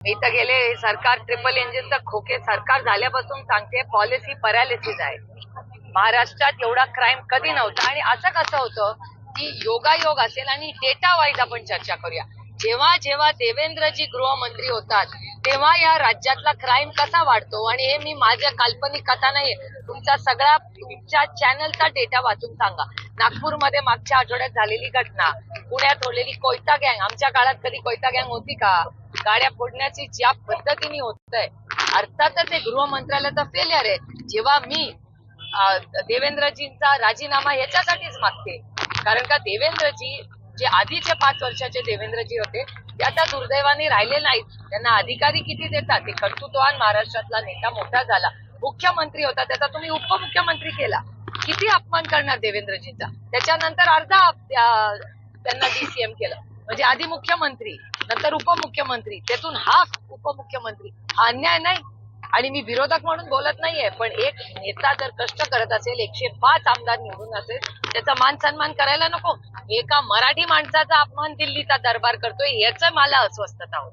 मी तर गेले सरकार ट्रिपल इंजिनचं खोके सरकार झाल्यापासून सांगते पॉलिसी पॅरालिसिस आहे. महाराष्ट्रात एवढा क्राईम कधी नव्हता आणि असं कसं होतं की योगायोग असेल आणि डेटा वाईज आपण चर्चा करूया. जेव्हा जेव्हा देवेंद्रजी गृहमंत्री होतात तेव्हा या राज्यातला क्राईम कसा वाढतो? आणि हे मी माझ्या काल्पनिक कथा नाही तुमचा सगळा तुमच्या चॅनलचा डेटा वाचून सांगा. नागपूरमध्ये मागच्या आठवड्यात झालेली घटना. पुण्यात होलेली कोयता गँग आमच्या काळात कधी कोयता गँग होती का? गाड्या फोडण्याची ज्या पद्धतीने होत आहे अर्थातच हे गृहमंत्रालयाचा फेलियर आहे. जेव्हा मी देवेंद्रजींचा राजीनामा याच्यासाठीच मागते. कारण का देवेंद्रजी जे आधीचे पाच वर्षाचे देवेंद्रजी होते ते आता दुर्दैवाने राहिले नाहीत. त्यांना अधिकारी किती देतात? ते कर्तृत्वान महाराष्ट्रातला नेता मोठा झाला. मुख्यमंत्री होता त्याचा तुम्ही उपमुख्यमंत्री केला. किती अपमान करणार देवेंद्रजींचा? त्याच्यानंतर अर्धा त्यांना डीसीएम केलं. म्हणजे आधी मुख्यमंत्री नंतर उपमुख्यमंत्री. त्यातून हाफ उपमुख्यमंत्री. हा अन्याय नाही. आणि मी विरोधक म्हणून बोलत नाहीये पण एक नेता जर कष्ट करत असेल एकशे पाच आमदार निवडून असेल त्याचा मान सन्मान करायला नको. एका मराठी माणसाचा अपमान दिल्लीचा दरबार करतोय याच मला अस्वस्थता होत.